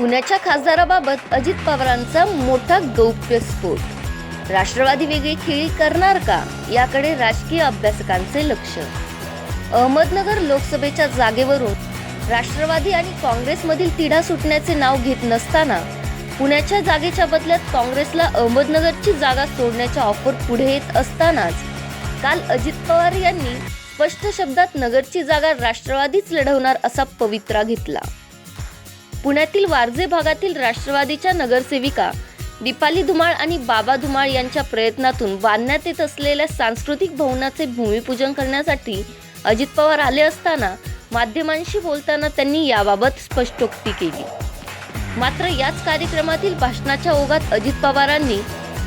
पुण्याच्या खासदाराबाबत अजित पवारांचा मोठा गौप्यस्फोट राष्ट्रवादी वेगळी खेळी करणार का? याकडे राजकीय अभ्यासकांचे लक्ष. अहमदनगर लोकसभेच्या जागेवरून राष्ट्रवादी आणि काँग्रेसमधील तिढा सुटण्याचे नाव घेत नसताना पुण्याच्या जागेच्या बदल्यात काँग्रेसला अहमदनगरची जागा सोडण्याच्या ऑफर पुढे येत असतानाच काल अजित पवार यांनी स्पष्ट शब्दात नगरची जागा राष्ट्रवादीच लढवणार असा पवित्रा घेतला. पुण्यातील वारजे भागातील राष्ट्रवादीच्या नगरसेविका दीपाली धुमाळ आणि बाबा धुमाळ यांच्या प्रयत्नातून बांधण्यात येत असलेल्या सांस्कृतिक भवनाचे भूमिपूजन करण्यासाठी अजित पवार आले असताना माध्यमांशी बोलताना त्यांनी याबाबत स्पष्टोक्ती केली. मात्र याच कार्यक्रमातील भाषणाच्या ओघात अजित पवारांनी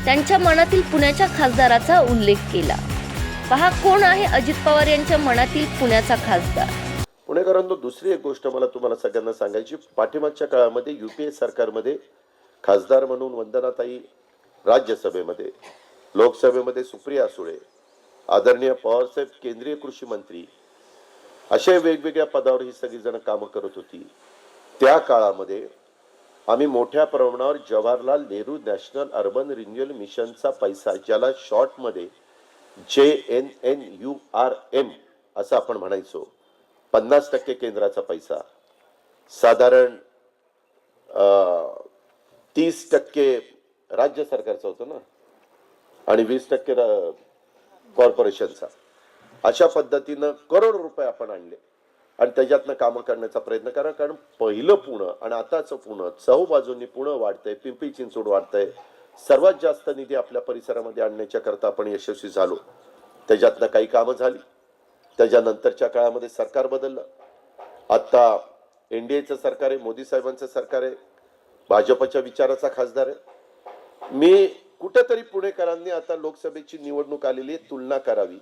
त्यांच्या मनातील पुण्याच्या खासदाराचा उल्लेख केला. पहा कोण आहे अजित पवार यांच्या मनातील पुण्याचा खासदार? पुणेकरांनो दुसरी एक गोष्ट मला तुम्हाला सगळ्यांना सांगायची पाठीमागच्या काळामध्ये यू पी ए सरकारमध्ये खासदार म्हणून वंदनाताई राज्यसभेमध्ये लोकसभेमध्ये सुप्रिया सुळे आदरणीय पवारसाहेब केंद्रीय कृषी मंत्री अशा वेगवेगळ्या पदावर ही सगळीजण कामं करत होती. त्या काळामध्ये आम्ही मोठ्या प्रमाणावर Jawaharlal Nehru national urban renewal मिशनचा पैसा ज्याला शॉर्टमध्ये J N N U R M असं आपण म्हणायचो पन्नास टक्के केंद्राचा पैसा. साधारण तीस टक्के राज्य सरकारचा होतं ना? आणि वीस टक्के कॉर्पोरेशनचा. अशा पद्धतीनं करोड रुपये आपण आणले. आणि त्याच्यातनं कामं करण्याचा प्रयत्न करा. कारण पहिलं पुणं आणि आताचं पुणं चहू बाजूंनी पुणं वाढतंय पिंपरी चिंचवड वाढतंय. सर्वात जास्त निधी आपल्या परिसरामध्ये आणण्याच्या करता आपण यशस्वी झालो. त्याच्यातनं काही कामं झाली. त्याच्यानंतरच्या काळामध्ये सरकार बदललं. आता एनडीएचं सरकार आहे मोदी साहेबांचं सरकार आहे भाजपच्या विचाराचा खासदार आहे. मी कुठंतरी पुणेकरांनी आता लोकसभेची निवडणूक आलेली आहे तुलना करावी.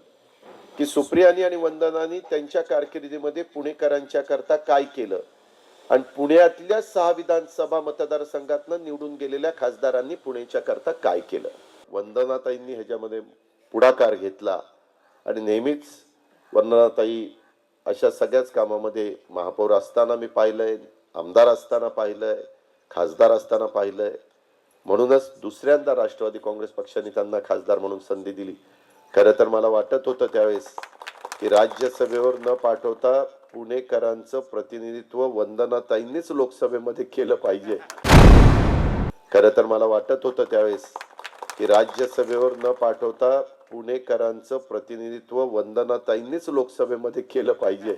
की सुप्रियानी आणि वंदनानी त्यांच्या कारकिर्दीमध्ये पुणेकरांच्या करता काय केलं? आणि पुण्यातल्या सहा विधानसभा मतदारसंघातनं निवडून गेलेल्या खासदारांनी पुण्याच्या करता काय केलं? वंदनाताईंनी ह्याच्यामध्ये पुढाकार घेतला. आणि नेहमीच वंदनाताई अशा सगळ्याच कामामध्ये महापौर असताना मी पाहिलंय आमदार असताना पाहिलंय खासदार असताना पाहिलंय. म्हणूनच दुसऱ्यांदा राष्ट्रवादी काँग्रेस पक्षाने त्यांना खासदार म्हणून संधी दिली. खरं तर मला वाटत होतं त्यावेळेस की राज्यसभेवर न पाठवता पुणेकरांचं प्रतिनिधित्व वंदनाताईंनीच लोकसभेमध्ये केलं पाहिजे. खरं तर मला वाटत होतं त्यावेळेस की राज्यसभेवर न पाठवता पुणेकरांचं प्रतिनिधित्व वंदनाताईंनीच लोकसभेमध्ये केलं पाहिजे.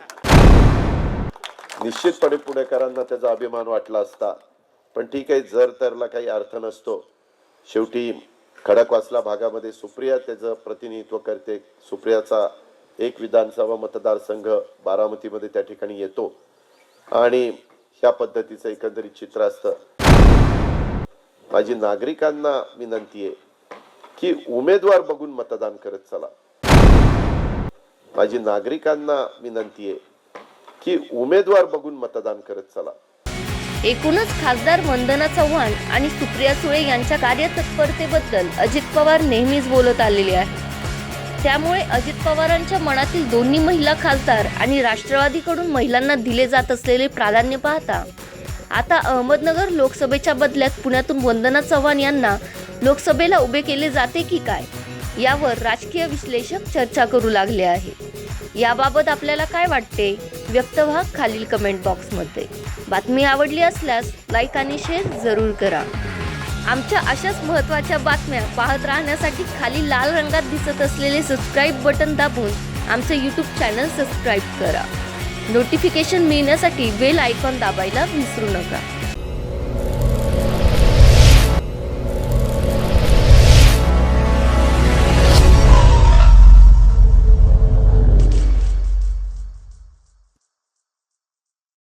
निश्चितपणे पुणेकरांना त्याचा अभिमान वाटला असता. पण ठीक आहे जर तरला काही अर्थ नसतो. शेवटी खडकवासला भागामध्ये सुप्रिया त्याचं प्रतिनिधित्व करते. सुप्रियाचा एक विधानसभा मतदारसंघ बारामतीमध्ये त्या ठिकाणी येतो. आणि ह्या पद्धतीचं एकंदरीत चित्र असतं. माझी नागरिकांना विनंती आहे की उमेदवार बघून मतदान करत चला. माझी नागरिकांना विनंती आहे की उमेदवार बघून मतदान करत चला. एकूणच खासदार वंदना चव्हाण आणि सुप्रिया सुळे यांच्या कार्यतत्परतेबद्दल अजित पवार नेहमीच बोलत आलेले आहेत. त्यामुळे अजित पवारांच्या मनातील दोन्ही महिला खासदार आणि राष्ट्रवादीकडून महिलांना दिले जात असलेले प्राधान्य पाहता आता अहमदनगर लोकसभेच्या बदल्यात पुण्यातून वंदना चव्हाण यांना लोकसभेला उभे केले जाते की काय? यावर राजकीय विश्लेषक चर्चा करू लागले आहे. याबाबत आपल्याला काय वाटते? व्यक्त व्हा खालील कमेंट बॉक्समध्ये बातमी आवडली असल्यास लाईक आणि शेअर जरूर करा. आमच्या अशाच महत्त्वाच्या बातम्या पाहत राहण्यासाठी खाली लाल रंगात दिसत असलेले सबस्क्राईब बटन दाबून आमचे यूट्यूब चॅनल सबस्क्राईब करा. नोटिफिकेशन मिळण्यासाठी बेल आयकॉन दाबायला विसरू नका.